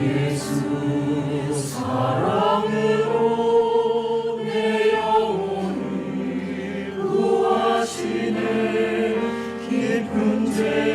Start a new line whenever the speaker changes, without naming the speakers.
예수 사랑으로 내 영혼을 구하시네. 깊은 죄